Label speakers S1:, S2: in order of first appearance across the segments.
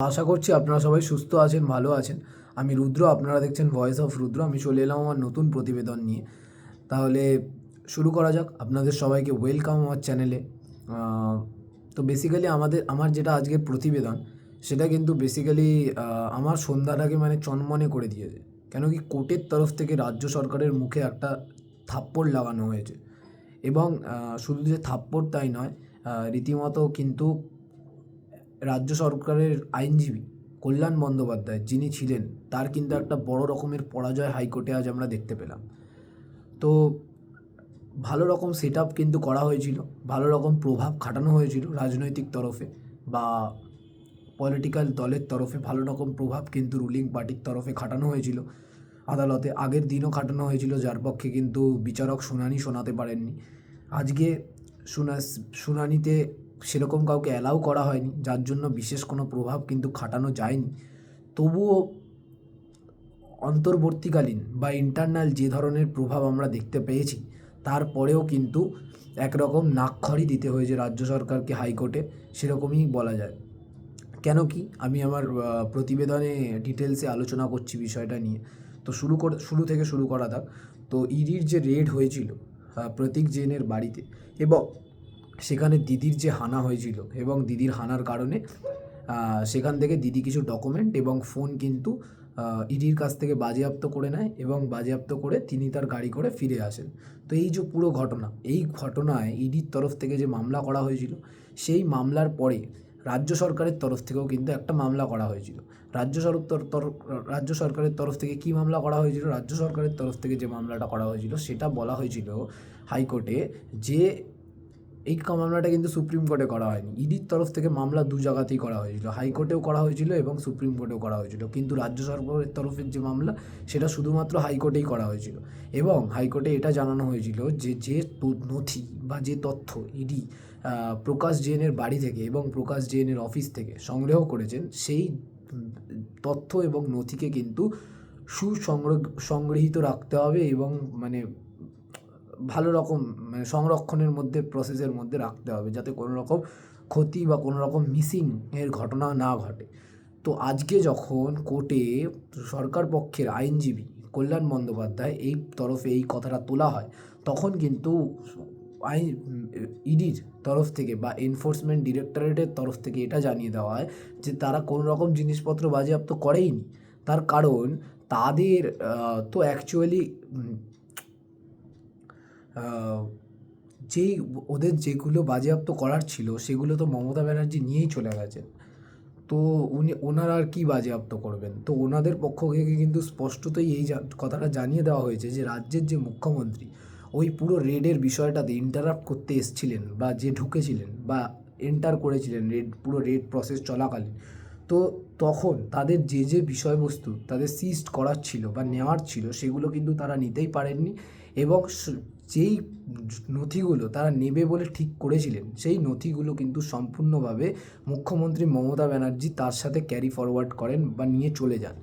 S1: আশা করছি আপনারা সবাই সুস্থ আছেন, ভালো আছেন। আমি রুদ্র, আপনারা দেখছেন ভয়েস অফ রুদ্র। আমি চলে এলাম আমার নতুন প্রতিবেদন নিয়ে। তাহলে শুরু করা যাক। আপনাদের সবাইকে ওয়েলকাম আমার চ্যানেলে তো বেসিক্যালি আমাদের, আমার যেটা আজকের প্রতিবেদন, সেটা কিন্তু বেসিক্যালি আমার সন্ধ্যাটাকে মানে চনমনে করে দিয়েছে। কেন কি কোর্টের তরফ থেকে রাজ্য সরকারের মুখে একটা থাপ্পড় লাগানো হয়েছে। এবং শুধু যে থাপ্পড় তাই নয় রীতিমতো কিন্তু রাজ্য সরকারের আইনজীবী কল্যাণ বন্দ্যোপাধ্যায়, যিনি ছিলেন, তার কিন্তু একটা বড় রকমের পরাজয় হাইকোর্টে আজ আমরা দেখতে পেলাম। তো ভালো রকম সেট আপ কিন্তু করা হয়েছিল, ভালো রকম প্রভাব খাটানো হয়েছিল রাজনৈতিক তরফে বা পলিটিক্যাল দলের তরফে ভালো রকম প্রভাব কিন্তু রুলিং পার্টির তরফে খাটানো হয়েছিল। আদালতে আগের দিনও খাটানো হয়েছিল, যার পক্ষে কিন্তু বিচারক শুনানি শোনাতে পারেননি। আজকে শুনা শুনানিতে সেরকম কাউকে অ্যালাউ করা হয়নি, যার জন্য বিশেষ কোনো প্রভাব কিন্তু খাটানো যায়নি। তবুও অন্তর্বর্তীকালীন বা ইন্টারনাল যে ধরনের প্রভাব আমরা দেখতে পেয়েছি, তারপরেও কিন্তু একরকম নাকখড়ি দিতে হয়েছে রাজ্য সরকারকে হাইকোর্টে, সেরকমই বলা যায়। কেন কি, আমি আমার প্রতিবেদনে ডিটেলসে আলোচনা করছি বিষয়টা নিয়ে। তো শুরু করে, শুরু থেকে শুরু করা থাক তো ইডির যে রেড হয়েছিল প্রতীক জেনের বাড়িতে এবং সেখানে দিদির যে হানা হয়েছিল এবং দিদির হানার কারণে সেখান থেকে দিদি কিছু ডকুমেন্ট এবং ফোন কিন্তু ইডির কাছ থেকে বাজেয়াপ্ত করে নেয় এবং বাজেয়াপ্ত করে তিনি তার গাড়ি করে ফিরে আসেন। তো এই যে পুরো ঘটনা, এই ঘটনায় ইডির তরফ থেকে যে মামলা করা হয়েছিল, সেই মামলার পরে রাজ্য সরকারের তরফ থেকেও কিন্তু একটা মামলা করা হয়েছিল। রাজ্য সরকার রাজ্য সরকারের তরফ থেকে কী মামলা করা হয়েছিল? রাজ্য সরকারের তরফ থেকে যে মামলাটা করা হয়েছিল, সেটা বলা হয়েছিল হাইকোর্টে যে এই মামলাটা কিন্তু সুপ্রিম কোর্টে করা হয়নি। ইডির তরফ থেকে মামলা দু জায়গাতেই করা হয়েছিল। হাইকোর্টেও করা হয়েছিল এবং সুপ্রিম কোর্টেও করা হয়েছিল। কিন্তু রাজ্য সরকারের তরফের যে মামলা, সেটা শুধুমাত্র হাইকোর্টেই করা হয়েছিল। এবং হাইকোর্টে এটা জানানো হয়েছিল যে যে নথি বা যে তথ্য ইডি প্রকাশ জৈনের বাড়ি থেকে এবং প্রকাশ জৈনের অফিস থেকে সংগ্রহ করেছেন, সেই তথ্য এবং নথিকে কিন্তু সুসংগ্রহ, সংগৃহীত রাখতে হবে এবং মানে ভালো রকম মানে সংরক্ষণের মধ্যে প্রসেসের মধ্যে রাখতে হবে যাতে কোনো রকম ক্ষতি বা কোনো রকম মিসিং এর ঘটনা না ঘটে। তো আজকে যখন কোর্টে সরকার পক্ষের আইনজীবী কল্যাণ বন্দ্যোপাধ্যায় এই তরফে এই কথাটা তোলা হয়, তখন কিন্তু আইন ইডির তরফ থেকে বা এনফোর্সমেন্ট ডিরেক্টরেটের তরফ থেকে এটা জানিয়ে দেওয়া হয় যে তারা কোনো রকম জিনিসপত্র বাজেয়াপ্ত করেইনি। তার কারণ তাদের তো অ্যাকচুয়ালি যেই ওদের যেগুলো বাজেয়াপ্ত করার ছিল, সেগুলো তো মমতা ব্যানার্জি নিয়েই চলে গেছেন। তো উনি, ওনারা আর কী বাজেয়াপ্ত করবেন? তো ওনাদের পক্ষ থেকে কিন্তু স্পষ্টতই এই কথাটা জানিয়ে দেওয়া হয়েছে যে, রাজ্যের যে মুখ্যমন্ত্রী, ওই পুরো রেডের বিষয়টাতে ইন্টারাপ্ট করতে এসছিলেন বা যে ঢুকেছিলেন বা এন্টার করেছিলেন রেড পুরো রেড প্রসেস চলাকালীন। তো তখন তাদের যে যে বিষয়বস্তু তাদের সিস্ট করার ছিল বা নেওয়ার ছিল, সেগুলো কিন্তু তারা নিতেই পারেননি এবং যেই নথিগুলো তারা নেবে বলে ঠিক করেছিলেন, সেই নথিগুলো কিন্তু সম্পূর্ণভাবে মুখ্যমন্ত্রী মমতা ব্যানার্জি তার সাথে ক্যারি ফরওয়ার্ড করেন বা নিয়ে চলে যান।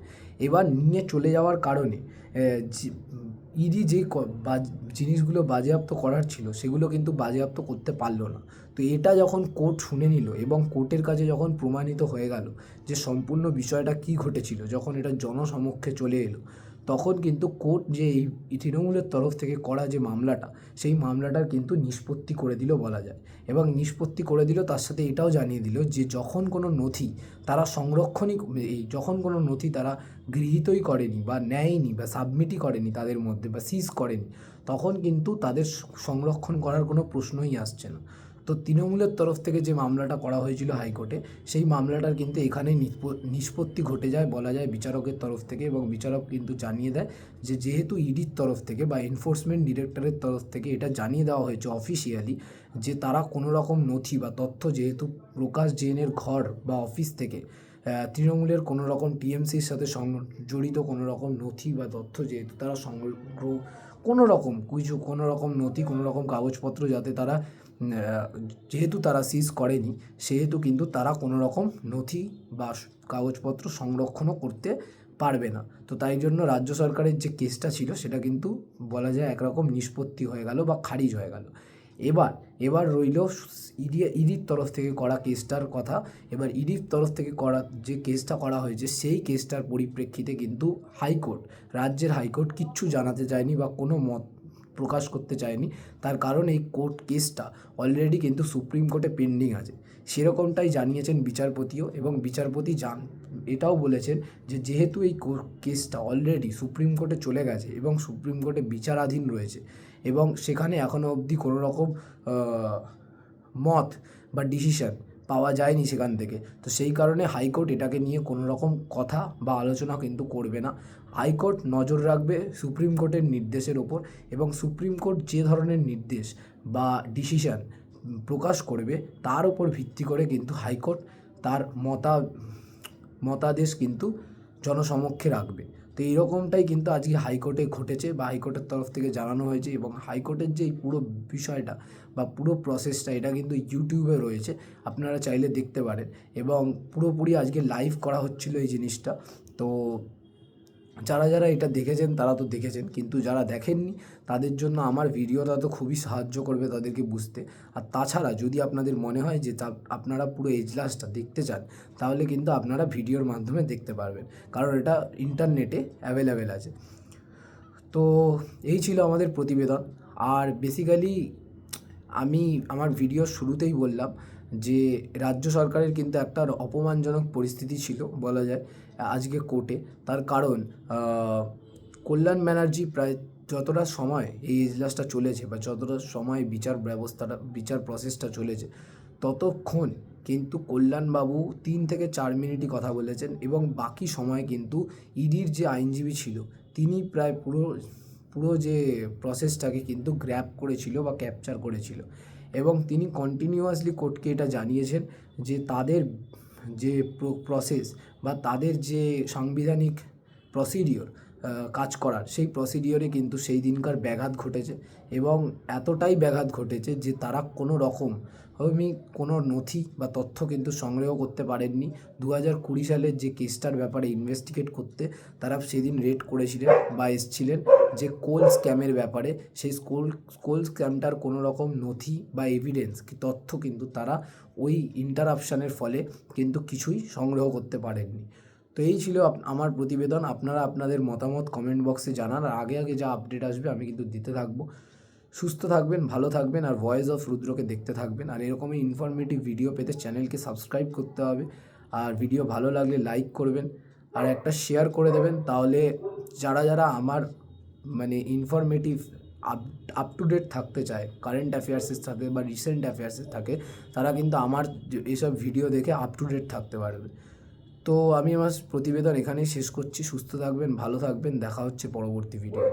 S1: এবার নিয়ে চলে যাওয়ার কারণে ইডি যে জিনিসগুলো বাজেয়াপ্ত করার ছিল, সেগুলো কিন্তু বাজেয়াপ্ত করতে পারল না। তো এটা যখন কোর্ট শুনে নিল এবং কোর্টের কাছে যখন প্রমাণিত হয়ে গেল যে সম্পূর্ণ বিষয়টা কি ঘটেছিল, যখন এটা জনসমক্ষে চলে এলো তখন কিন্তু কোর্ট যে এই তৃণমূলের তরফ থেকে করা যে মামলাটা, সেই মামলাটার কিন্তু নিষ্পত্তি করে দিল বলা যায়। এবং নিষ্পত্তি করে দিল, তার সাথে এটাও জানিয়ে দিল যে যখন কোনো নথি তারা সংরক্ষণই এই যখন কোনো নথি তারা গৃহীতই করেনি বা নেয়নি বা সাবমিটই করেনি তাদের মধ্যে বা সিজ করেনি, তখন কিন্তু তাদের সংরক্ষণ করার কোনো প্রশ্নই আসছে না। তো তৃণমূলের তরফ থেকে যে মামলাটা করা হয়েছিল হাইকোর্টে, সেই মামলাটার কিন্তু এখানে নিষ্পত্তি ঘটে যায় বলা যায় বিচারকের তরফ থেকে এবং বিচারক কিন্তু জানিয়ে দেয় যে যেহেতু ইডির তরফ থেকে বা এনফোর্সমেন্ট ডিরেক্টরের তরফ থেকে এটা জানিয়ে দেওয়া হয়েছে অফিসিয়ালি যে তারা কোনো রকম নথি বা তথ্য যেহেতু প্রকাশ জৈনের ঘর বা অফিস থেকে তৃণমূলের কোনো রকম টিএমসির সাথে জড়িত কোনো রকম নথি বা তথ্য যেহেতু তারা সংগ্রহ কোনো রকম কিছু কোনো রকম নথি কোনো রকম কাগজপত্র যাতে তারা যেহেতু তারা সিজ করেনি, সেহেতু কিন্তু তারা কোনো রকম নথি বা কাগজপত্র সংরক্ষণও করতে পারবে না। তো তাই জন্য রাজ্য সরকারের যে কেসটা ছিল, সেটা কিন্তু বলা যায় একরকম নিষ্পত্তি হয়ে গেল বা খারিজ হয়ে গেল। এবার এবার রইল ইডি, ইডির তরফ থেকে করা কেসটার কথা। এবার ইডির তরফ থেকে করা যে কেসটা করা হয়েছে, সেই কেসটার পরিপ্রেক্ষিতে কিন্তু হাইকোর্ট, রাজ্যের হাইকোর্ট কিচ্ছু জানাতে চায়নি বা কোনো মত প্রকাশ করতে চায়নি। তার কারণ এই কোর্ট কেসটা অলরেডি কিন্তু সুপ্রিম কোর্টে পেন্ডিং আছে। সেরকমটাই জানিয়েছেন বিচারপতিও এবং বিচারপতি জান, এটাও বলেছেন যে যেহেতু এই কেসটা অলরেডি সুপ্রিম কোর্টে চলে গেছে এবং সুপ্রিম কোর্টে বিচারাধীন রয়েছে এবং সেখানে এখনও অবধি কোনো রকম মত বা ডিসিশন পাওয়া যায়নি সেখান থেকে। তো সেই কারণে হাইকোর্ট এটাকে নিয়ে কোনো রকম কথা বা আলোচনা কিন্তু করবে না। হাইকোর্ট নজর রাখবে সুপ্রিম কোর্টের নির্দেশের ওপর এবং সুপ্রিম কোর্ট যে ধরনের নির্দেশ বা ডিসিশন প্রকাশ করবে তার উপর ভিত্তি করে কিন্তু হাইকোর্ট তার মতা, মতাদেশ কিন্তু জনসমক্ষে রাখবে। তো এইরকমটাই কিন্তু আজকে হাইকোর্টে ঘটেছে বা হাইকোর্টের তরফ থেকে জানানো হয়েছে এবং হাইকোর্টের যে পুরো বিষয়টা বা পুরো প্রসেসটা এটা কিন্তু ইউটিউবে রয়েছে, আপনারা চাইলে দেখতে পারেন। এবং পুরোপুরি আজকে লাইভ করা হচ্ছিল এই জিনিসটা। তো যারা যারা এটা দেখেছেন, তারা তো দেখেছেন, কিন্তু যারা দেখেননি, তাদের জন্য আমার ভিডিওটা তো খুবই সাহায্য করবে তাদেরকে বুঝতে। আর তাছাড়া যদি আপনাদের মনে হয় যে আপনারা পুরো এজলাসটা দেখতে চান, তাহলে কিন্তু আপনারা ভিডিওর মাধ্যমে দেখতে পারবেন, কারণ এটা ইন্টারনেটে অ্যাভেলেবেল আছে। তো এই ছিল আমাদের প্রতিবেদন। আর বেসিক্যালি আমি আমার ভিডিওর শুরুতেই বললাম যে, রাজ্য সরকারের কিন্তু একটা অপমানজনক পরিস্থিতি ছিল, বলা যায়। আজকে কোর্টে, তার কারণ কল্যাণ ব্যানার্জি প্রায় যতটা সময় এই এজলাসটা চলেছে বা যতটা সময় বিচার ব্যবস্থাটা, বিচার প্রসেসটা চলেছে, ততক্ষণ কিন্তু কল্যাণবাবু তিন থেকে চার মিনিটই কথা বলেছেন এবং বাকি সময় কিন্তু ইডির যে আইনজীবী ছিল, তিনি প্রায় পুরো পুরো যে প্রসেসটাকে কিন্তু গ্র্যাপ করেছিল বা ক্যাপচার করেছিল এবং তিনি কন্টিনিউয়াসলি কোর্টকে এটা জানিয়েছেন যে তাদের যে প্রসেস বা তাদের যে সাংবিধানিক প্রসিডিওর কাজ করার, সেই প্রসিডিওরে কিন্তু সেই দিনকার ব্যাঘাত ঘটেছে এবং এতটাই ব্যাঘাত ঘটেছে যে তারা কোনো রকম, আমি কোনো নথি বা তথ্য কিন্তু সংগ্রহ করতে পারেননি। দু হাজার কুড়ি সালের যে কেসটার ব্যাপারে ইনভেস্টিগেট করতে তারা সেদিন রেড করেছিলেন বা এসছিলেন যে কোল স্ক্যামের ব্যাপারে। সেই স্কুল, কোল স্ক্যামটার কোনো রকম নথি বা এভিডেন্স কি তথ্য কিন্তু তারা ওই ইন্টারাপশানের ফলে কিন্তু কিছুই সংগ্রহ করতে পারেননি। তো এই ছিল আমার প্রতিবেদন। আপনারা আপনাদের মতামত কমেন্ট বক্সে জানান। আর আগে আগে যা আপডেট আসবে আমি কিন্তু দিতে থাকব। সুস্থ থাকবেন, ভালো থাকবেন আর ভয়েস অফ রুদ্রকে দেখতে থাকবেন। আর এরকমই ইনফরমেটিভ ভিডিও পেতে চ্যানেলকে সাবস্ক্রাইব করতে হবে। আর ভিডিও ভালো লাগলে লাইক করবেন। আর একটা শেয়ার করে দেবেন। তাহলে যারা যারা আমার মানে informative up up to date থাকতে চায় কারেন্ট অ্যাফেয়ার্সের সাথে বা রিসেন্ট অ্যাফেয়ার্সের থাকে, তারা কিন্তু আমার এইসব ভিডিও দেখে আপ টু ডেট থাকতে পারবে। তো আমি আমার প্রতিবেদন এখানেই শেষ করছি। সুস্থ থাকবেন, ভালো থাকবেন। দেখা হচ্ছে পরবর্তী ভিডিও